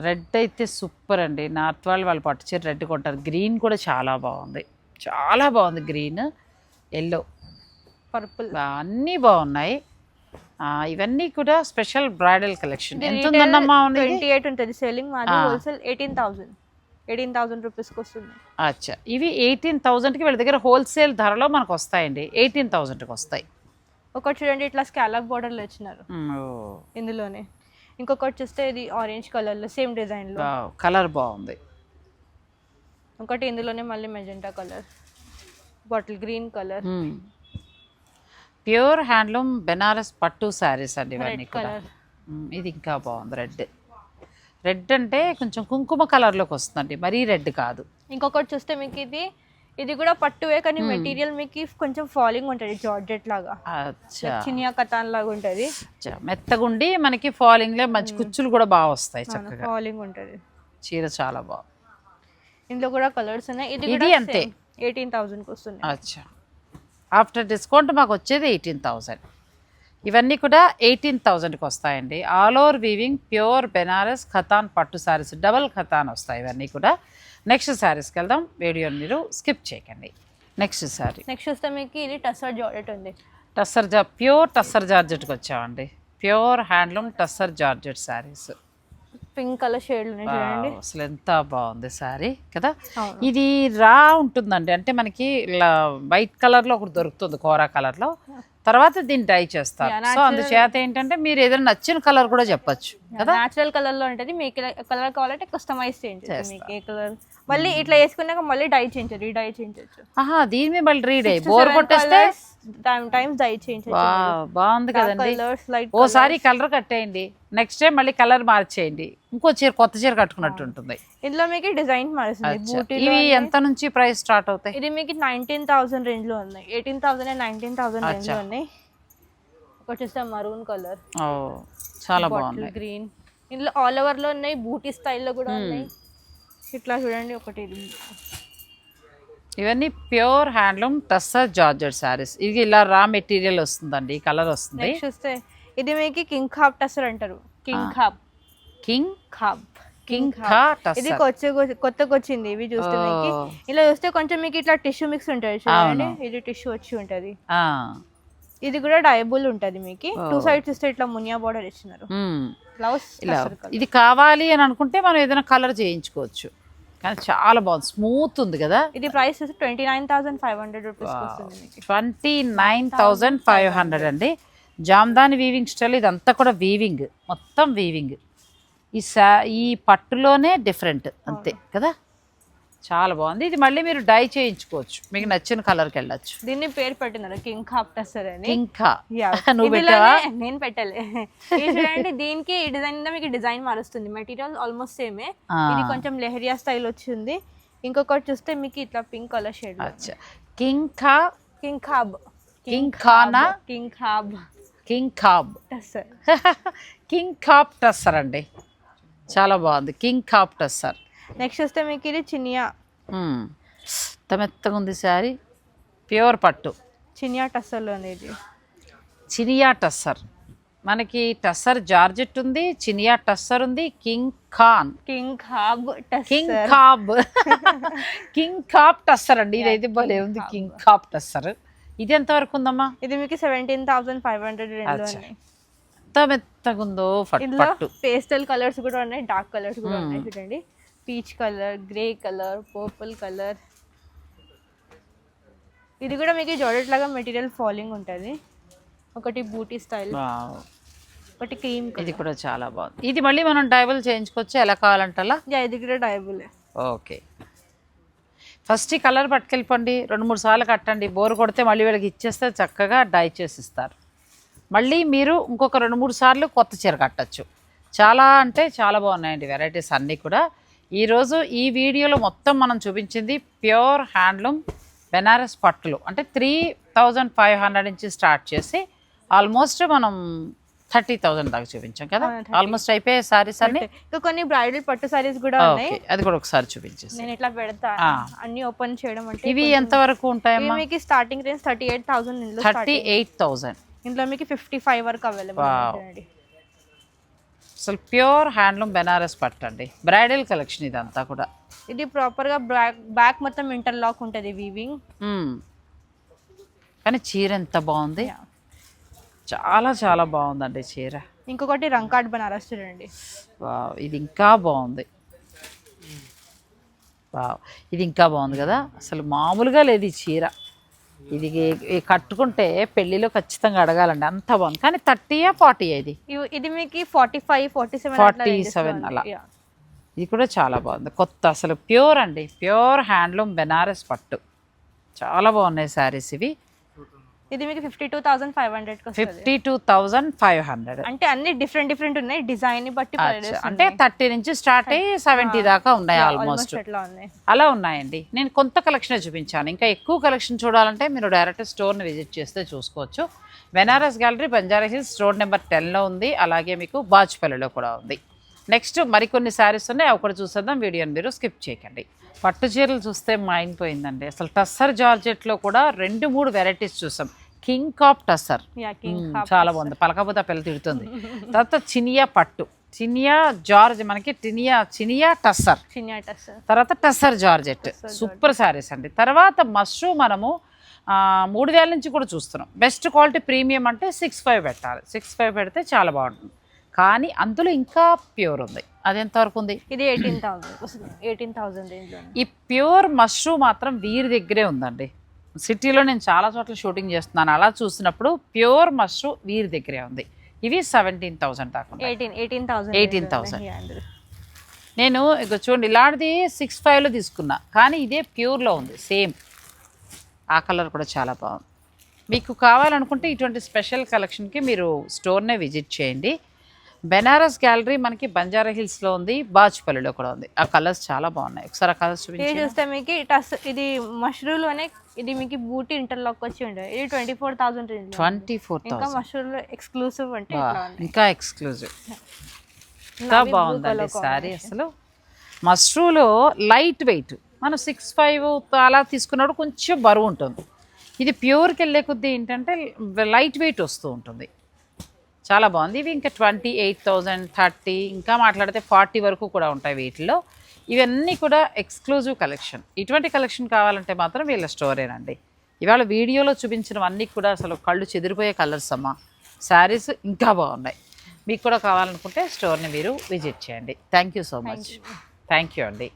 రెడ్ అయితే సూపర్ అండి. నార్త్ వాళ్ళు వాళ్ళు పట్టు చీర రెడ్ కొంటారు. గ్రీన్ కూడా చాలా బాగుంది. చాలా బాగుంది గ్రీన్ ఎల్లో పర్పుల్ అన్నీ బాగున్నాయి. ఇవన్నీ కూడా స్పెషల్ బ్రైడల్ కలెక్షన్ ఎంత ఉందన్నమ్మా ఉంది? ట్వంటీ ఎయిట్ ఉంటుంది. సెల్లింగ్ మాది wholesale eighteen thousand eighteen thousand రూపీస్కి వస్తుంది అచ్చా. ఇవి ఎయిటీన్ థౌజండ్కి వీళ్ళ దగ్గర హోల్సేల్ ధరలో మనకు వస్తాయండి ఎయిటీన్ థౌజండ్కి వస్తాయి. ఒకటి చూడండి ఇట్లా స్కాలప్ బోర్డర్లో ఓ, ఇందులోనే. ఇంకొకటి చూస్తే ఇది ఆరెంజ్ కలర్లో సేమ్ డిజైన్లో. కలర్ బాగుంది. ఒకటి ఇందులోనే మళ్ళీ magenta colour. Bottle green colour. Pure handloom Banaras పట్టు శారీస్ అండి ఇవన్నీ కలర్. ఇది ఇంకా బాగుంది రెడ్. రెడ్ అంటే కొంచెం కుంకుమ కలర్లోకి వస్తుందండి. మరీ రెడ్ కాదు. ఇంకొకటి చూస్తే మీకు ఇది ఇది కూడా పట్టువే కానీ మెటీరియల్ మీకు కొంచెం ఫాలింగ్ ఉంటుంది జార్జెట్ లాగా. చినియా కథాన్ లాగా ఉంటుంది. మెత్తగుండి మనకి ఫాలింగ్లో మంచి కుచ్చులు కూడా బాగా వస్తాయి చక్కగా. ఫాలింగ్ ఉంటుంది. చీర చాలా బాగుంది. ఇందులో కూడా కలర్స్ ఉన్నాయి. ఇది ఇది అంతే. ఎయిటీన్ థౌసండ్కి వస్తుంది అచ్చా. ఆఫ్టర్ డిస్కౌంట్ మాకు వచ్చేది ఎయిటీన్ థౌజండ్. ఇవన్నీ కూడా ఎయిటీన్ థౌజండ్కి వస్తాయండి. All over weaving pure Banaras Katan పట్టు శారీస్ డబల్ ఖతాన్ వస్తాయి ఇవన్నీ కూడా. నెక్స్ట్ శారీస్కి వెళ్దాం. వీడియోని మీరు స్కిప్ చేయకండి. నెక్స్ట్ శారీ నెక్స్ట్ చూస్తే మీకు ఇది టసర్ జార్జెట్ ఉంది. టస్సర్ జా ప్యూర్ టస్సర్ జార్జెట్కి వచ్చామండి. Pure handloom tussar georgette saris pink colour ఉన్నాయి చూడండి. అసలు ఎంత బాగుంది శారీ కదా. ఇది రా ఉంటుందండి. అంటే మనకి ఇలా వైట్ కలర్లో ఒకటి దొరుకుతుంది కోరా కలర్లో తర్వాత దీన్ని డై చేస్తారు. సో అందుచేత ఏంటంటే మీరు ఏదైనా నచ్చిన కలర్ కూడా చెప్పొచ్చు కదా? న్యాచురల్ కలర్లో ఉంటుంది. మీకు కలర్ కావాలంటే కస్టమైజ్ మీకు ఏ కలర్ మళ్ళీ ఇట్లా వేసుకున్నాక మళ్ళీ డై చేయించచ్చు రీ డై చేయించచ్చు. ఆహా దీని మీద మళ్ళీ రీడ్ బోర్ కొట్టేస్తే టైమ్స్ డై చేయించచ్చు బాగుంది కదండి. ఓసారి కలర్ కట్టేయండి. నెక్స్ట్ టైం మళ్ళీ కలర్ మార్చేయండి. ఇంకో చీర కొత్త చీర కట్టుకున్నట్టు ఉంటుంది. ఇందులో మీకు డిజైన్ మారుస్తుంది. ఇవి ఎంత నుంచి ప్రైస్ స్టార్ట్ అవుతాయి? ఇది మీకు నైన్టీన్ థౌసండ్ రేంజ్లో ఉన్నాయి. Eighteen thousand and nineteen thousand రేంజ్లో ఉన్నాయి. ఒకటి చూస్తే మరూన్ కలర్ చాలా బాగుంది గ్రీన్ ఇందులో ఆల్ ఓవర్లో ఉన్నాయి బూటీ స్టైల్లో కూడా ఉన్నాయి. ఇట్లా చూడండి ఒకటి ఇది. ఇవన్నీ pure handloom tussar georgette saris. ఇది ఇలా రా మెటీరియల్ వస్తుందండి ఈ కలర్ వస్తుంది. చూస్తే ఇది మీకు కింగ్ ఖాబ్ టసర్ అంటారు. కింగ్ ఖాబ్. కింగ్ ఖాబ్. కింగ్ ఇది టస్సర్. కొత్త కొత్తగా వచ్చింది ఇవి చూస్తే మీకు. ఇలా చూస్తే కొంచెం మీకు ఇట్లా టిష్యూ మిక్స్ ఉంటుంది చూడండి. ఇది టిష్యూ వచ్చి ఉంటది. ఇది కూడా డయబుల్ ఉంటది మీకు. టూ సైడ్స్ ఇస్తే ఇట్లా మునియా బార్డర్ ఇచ్చినారు. బ్లౌజ్ ఇలా ఇది కావాలి అని అనుకుంటే మనం ఏదైనా కలర్ చేయించుకోవచ్చు. కానీ చాలా బాగుంది. స్మూత్ ఉంది కదా? ఇది price twenty nine thousand five hundred rupees twenty nine thousand five hundred అండి. జామ్దాని వీవింగ్ స్టైల్ ఇదంతా కూడా వీవింగ్ మొత్తం వీవింగ్ ఈ సా ఈ పట్టులోనే డిఫరెంట్ అంతే కదా? చాలా బాగుంది. ఇది మళ్ళీ మీరు డై చేయించుకోవచ్చు. మీకు నచ్చిన కలర్కి వెళ్ళచ్చు. దీన్ని పేరు పెట్టినారు? కింగ్ టసర్ అని? ఇంకా. నువ్వు పెట్టావా? నేను పెట్టలే. చూడండి దీనికి ఈ డిజైన్ మీకు డిజైన్ మారుస్తుంది. మెటీరియల్ ఆల్మోస్ట్ సేమే. ఇది కొంచెం లెహరియా స్టైల్ వచ్చింది. ఇంకొకటి చూస్తే మీకు ఇట్లా పింక్ కలర్ షేడ్ కింగ్ ఖా కింగ్ ఖాబ్ కింగ్ ఖానా కింగ్ ఖాబ్ కింగ్ ఖాబ్ కింగ్ కాప్ టస్సర్ అండి. చాలా బాగుంది. కింగ్ కాప్ టస్సర్ నెక్స్ట్ చూస్తే మీకు ఇది చినియా. ఎంత మెత్తగా ఉంది శారీ. ప్యూర్ పట్టు. చినియా టసర్లో ఉంది ఇది. చినియా టస్సర్. మనకి టస్సర్ జార్జెట్ ఉంది చినియా టస్సర్ ఉంది కింగ్ ఖాన్. కింగ్ ఖాబ్ కింగ్ కాబ్ కింగ్ కాప్ టస్సర్ అండి. ఇదైతే భలే ఉంది కింగ్ కాప్ టస్సర్. ఇది ఎంత వరకు ఉందమ్మా? ఇది మీకు సెవెంటీన్ థౌసండ్ ఫైవ్ హండ్రెడ్ ఎంత మెత్తగా ఉందో పట్టు. పేస్టల్ కలర్స్ కూడా ఉన్నాయి డార్క్ కలర్స్ కూడా ఉన్నాయి. చూడండి. Peach colour grey colour purple colour. ఇది కూడా మీకు జార్జెట్ లాగా మెటీరియల్ ఫాలింగ్ ఉంటుంది. ఒకటి బూటీ స్టైల్. ఒకటి క్రీమ్ ఇది కూడా చాలా బాగుంది. ఇది మళ్ళీ మనం డైబుల్ చేయించుకోవచ్చు. ఎలా కావాలంటే అలా యా ఇది కూడా డైబుల్. ఓకే. ఫస్ట్ ఈ కలర్ పట్టుకెళ్ళిపోండి. రెండు మూడు సార్లు కట్టండి. బోర్ కొడితే మళ్ళీ వీళ్ళకి ఇచ్చేస్తే చక్కగా డై చేసి ఇస్తారు మళ్ళీ మీరు ఇంకొక రెండు మూడు సార్లు కొత్త చీర కట్టచ్చు. చాలా అంటే చాలా బాగున్నాయండి. వెరైటీస్ అన్నీ కూడా. ఈరోజు ఈ వీడియోలో మొత్తం మనం చూపించింది ప్యూర్ హ్యాండ్లూమ్ బెనారస్ పట్టులు. అంటే త్రీ థౌజండ్ ఫైవ్ హండ్రెడ్ నుంచి స్టార్ట్ చేసి ఆల్మోస్ట్ మనం థర్టీ థౌజండ్ దాకా చూపించాం కదా. ఆ, 30. ఆల్మోస్ట్ అయిపోయాయి సారీస్ అన్నీ. ఇంకా కొన్ని బ్రైడల్ పట్టు సారీస్ కూడా ఉన్నాయి. అది కూడా ఒకసారి చూపించేసి. నేను ఇట్లా పెడతా. అన్ని ఓపెన్ చేయడం అంటే ఇవి ఎంత వరకు ఉంటాయమ్మా? మీకు starting range thirty eight thousand thirty. Eight thousand. ఇందులో మీకు ఫిఫ్టీ ఫైవ్ వరకు అవైలబుల్ అసలు ప్యూర్ హ్యాండ్లూమ్ బెనారస్ పట్టండి బ్రైడల్ కలెక్షన్ ఇదంతా కూడా. ఇది ప్రాపర్గా బ్యాక్ బ్యాక్ మొత్తం ఇంటర్లాక్ ఉంటుంది వీవింగ్. కానీ చీర ఎంత బాగుంది. చాలా చాలా బాగుందండి చీర. ఇంకొకటి రంకాట్ బనారస్ చూడండి. వావ్ ఇది ఇంకా బాగుంది. వావ్ ఇది ఇంకా బాగుంది కదా. అసలు మామూలుగా లేదు ఈ చీర. ఇది కట్టుకుంటే పెళ్ళిలో ఖచ్చితంగా అడగాలండి. అంత బాగుంది. కానీ థర్టీయా ఫార్టీ ఇది? ఇది మీకు ఫార్టీ ఫైవ్ ఫార్టీ సెవెన్ 47 అలా. ఇది కూడా చాలా బాగుంది. కొత్త అసలు ప్యూర్ అండి. ప్యూర్ హ్యాండ్లూమ్ బెనారస్ పట్టు. చాలా బాగున్నాయి శారీస్ ఇవి. ఇది మీకు fifty two thousand five hundred fifty two thousand five hundred అంటే అన్ని డిఫరెంట్ డిఫరెంట్ ఉన్నాయి. డిజైన్ బట్టి అంటే. థర్టీ నుంచి స్టార్ట్ అయ్యి సెవెంటీ దాకా ఉన్నాయి ఆల్మోస్ట్ అలా ఉన్నాయండి. నేను కొంత కలెక్షన్ చూపించాను. ఇంకా ఎక్కువ కలెక్షన్ చూడాలంటే మీరు డైరెక్ట్ స్టోర్ని విజిట్ చేస్తే చూసుకోవచ్చు. Banaras gallery Banjara Hills road number టెన్లో ఉంది. అలాగే మీకు బాజ్పల్లిలో కూడా ఉంది. నెక్స్ట్ మరికొన్ని శారీస్ ఉన్నాయి అవి కూడా చూసేద్దాం. వీడియోని మీరు స్కిప్ చేయకండి. పట్టు చీరలు చూస్తే మైండ్ పోయిందండి అసలు టస్సర్ జార్జెట్లో కూడా రెండు మూడు వెరైటీస్ చూసాం. King of tussar. చాలా బాగుంది. పలకపోతే పిల్ల తిడుతుంది. తర్వాత చినియా పట్టు. చినియా జార్జ్ మనకి టినియా చినియా టస్సర్. తర్వాత టస్సర్ జార్జెట్. సూపర్ శారీస్ అండి. తర్వాత మష్రూ మనము మూడు వేల నుంచి కూడా చూస్తున్నాం. బెస్ట్ క్వాలిటీ ప్రీమియం అంటే సిక్స్ ఫైవ్ పెట్టాలి. సిక్స్ ఫైవ్ పెడితే చాలా బాగుంటుంది. కానీ అందులో ఇంకా ప్యూర్ ఉంది. అది ఎంతవరకు ఉంది? ఇది ఎయిటీన్ థౌసండ్ ఎయిటీన్ థౌసండ్ ఈ ప్యూర్ మష్రూ మాత్రం వీరి దగ్గరే ఉందండి. సిటీలో నేను చాలా చోట్ల షూటింగ్ చేస్తున్నాను. అలా చూసినప్పుడు ప్యూర్ మష్రూ వీరి దగ్గరే ఉంది. ఇవి సెవెంటీన్ థౌసండ్ దాకా. Eighteen eighteen thousand 18,000. నేను ఇక చూడండి ఇలాంటిది సిక్స్ ఫైవ్లో తీసుకున్నా. కానీ ఇదే ప్యూర్లో ఉంది సేమ్ ఆ కలర్ కూడా చాలా బాగుంది. మీకు కావాలనుకుంటే ఇటువంటి స్పెషల్ కలెక్షన్కి మీరు స్టోర్నే విజిట్ చేయండి. బెనారస్ గ్యాలరీ మనకి బంజారా హిల్స్లో ఉంది బాజ్పల్లిలో కూడా ఉంది. ఆ కలర్స్ చాలా బాగున్నాయి. ఒకసారి ఆ కలర్స్ చూస్తే మీకు టస్ ఇది మష్రూలోనే ఇది మీకు బూటీ ఇంటర్లాక్ వచ్చి ఉండే ఇది twenty four thousand twenty four ఇంకా మష్రూలో ఎక్స్క్లూసివ్ అంటే ఇంకా ఎక్స్క్లూజివ్ ఇంకా బాగుందండి శారీ అసలు. మష్రూలో లైట్ వెయిట్ మనం సిక్స్ ఫైవ్ అలా తీసుకున్నప్పుడు కొంచెం బరువు ఉంటుంది. ఇది ప్యూర్కి వెళ్ళే కొద్దీ ఏంటంటే లైట్ వెయిట్ వస్తూ ఉంటుంది. చాలా బాగుంది. ఇవి ఇంకా ట్వంటీ ఎయిట్ థౌజండ్ థర్టీ ఇంకా మాట్లాడితే ఫార్టీ వరకు కూడా ఉంటాయి వీటిలో. ఇవన్నీ కూడా ఎక్స్క్లూజివ్ కలెక్షన్. ఇటువంటి కలెక్షన్ కావాలంటే మాత్రం వీళ్ళ స్టోరేనండి. ఇవాళ వీడియోలో చూపించినవన్నీ కూడా అసలు కళ్ళు చెదిరిపోయే కలర్స్ అమ్మా. శారీస్ ఇంకా బాగున్నాయి. మీకు కూడా కావాలనుకుంటే స్టోర్ని మీరు విజిట్ చేయండి. Thank you so much thank you అండి.